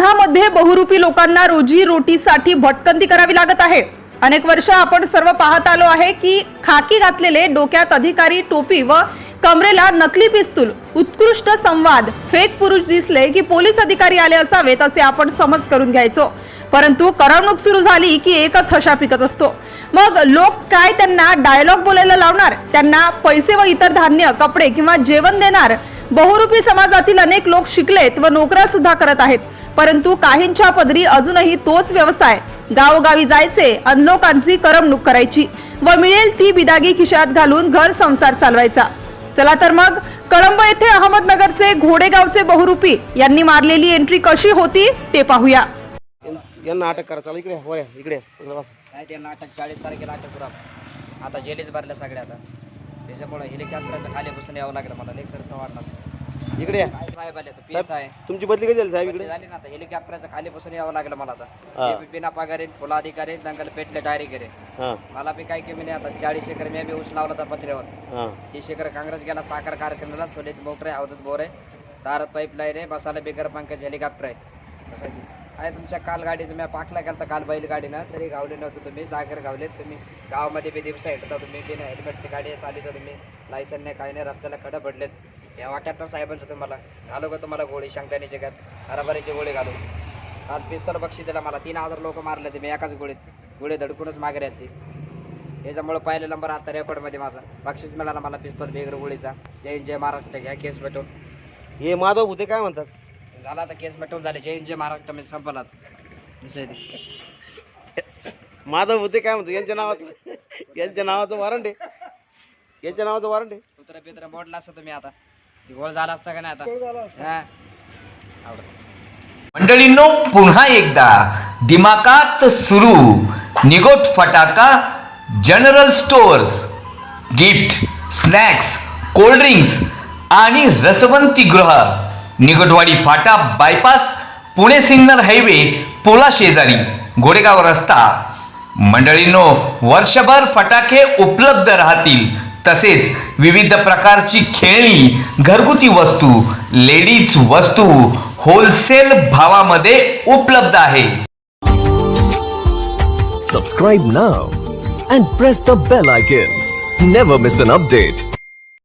बहुरूपी लोकांना रोजी रोटीसाठी भटकंती करावी लागत आहे. अनेक वर्ष आपण सर्व पाहत आलो आहे की खाकी घातलेले डोक्यात अधिकारी टोपी व कमरेला नकली पिस्तूल उत्कृष्ट संवाद फेक पुरुष दिसले की पोलीस अधिकारी आले असावेत असे आपण समज करून घ्यायचो. परंतु करमणूक सुरू झाली की एकच हशा पिकत असतो. मग लोक काय त्यांना डायलॉग बोलायला लावणार? त्यांना पैसे व इतर धान्य कपडे किंवा जेवण देणार? बहुरूपी समाजातील अनेक लोक शिकलेत व नोकऱ्या सुद्धा करत आहेत. परंतु काहींच्या पदरी अजूनही तोच व्यवसाय. गावोगावी जायचे अन लोकांची करमणूक करायची. व मिळेल ती बिदागी खिशात घालून घर संसार चालवायचा. चला तर मग कळंब येथे अहमदनगरचे घोडेगावचे बहुरूपी यांनी मारलेली एंट्री कशी होती ते पाहूया. यां- यांना अटक करा चला इकडे होय इकडे. नाही त्यांना अटक चाळीस तारखेला अटक करू आता जेलीच भरल्या सगळ्या आता. त्याच्यामुळे हेलिकॉप्टरच्या खाली बसून यावं लागलं मला लई खर्च वाढला इकडे या. साहेब आले आहे. तुमची बदली कधी झाली साहेब इकडे? झाली ना आता. हेलिकॉप्टरच्या खाली बसून यावं लागलं मला हा. आता बिना पगारी फुला अधिकारी दंगल पेटले डायरी करे हां. मला बी काय कमी नाही आता. चाळीस एकर मी बी ऊस लावला होता पत्र्यावर. हां. तीस एकर काँग्रेस गेला साखर कारखान्याला सोलीत मोटर आहे अवधूत बोर आहे. दारात पाईपलाईन आहे बसायला बिगर पंकज हेलिकॉप्टर आहे. असं आहे. तुमच्या काल गाडीचं मी पाकला गेला तर काल बैलगाडीनं तरी गावले नव्हतं तुम्ही साखर गावलेत तुम्ही गावामध्ये बी दिवसा होता तुम्ही बिना हेल्मेटची गाडी चालली तर तुम्ही. लायसन नाही काही नाही रस्त्याला खडं पडलेत. या वाट्यात ना साहेबांचं तुम्हाला घालू का तुम्हाला गोळी? शंकरानीचे का हराभरीची गोळी घालू काल पिस्तल बक्षी दिला मला. तीन हजार लोक मारले ते मी एकाच गोळीत गोळी धडकूनच मागे राहते याच्यामुळे पहिला नंबर आता रेकॉर्डमध्ये माझा. बक्षीस मिळाला मला पिस्तॉल बेगर गोळीचा. जय जय महाराष्ट्र. घ्या केस भेटून हे माधव भुते काय म्हणतात? झाला आता केस भेटून झाले. जय जय महाराष्ट्र. मी संपला. माधव भुते काय म्हणतात? यांच्या नावाचं यांच्या नावाचं वॉरंट आहे. यांच्या नावाचं वॉरंट आहे. कुत्रा पित्रा मोडला असतं तुम्ही आता. गोळ झाला असता का नाही आता? हा. आवडत. मंडळींनो पुन्हा एकदा दिमाकात सुरू निगोट फटाका general stores gift snacks cold drinks आणि रसवंती गृह निगटवाडी फाटा बायपास पुणे सिन्नर हायवे पुला शेजारी गोडेगाव रस्ता. मंडळींनो वर्षभर फटाके उपलब्ध राहतील. तसेच विविध प्रकारची खेळणी घरगुती वस्तू लेडीज वस्तू होलसेल भावामध्ये उपलब्ध आहे. सबस्क्राईब ना and press the bell icon never miss an update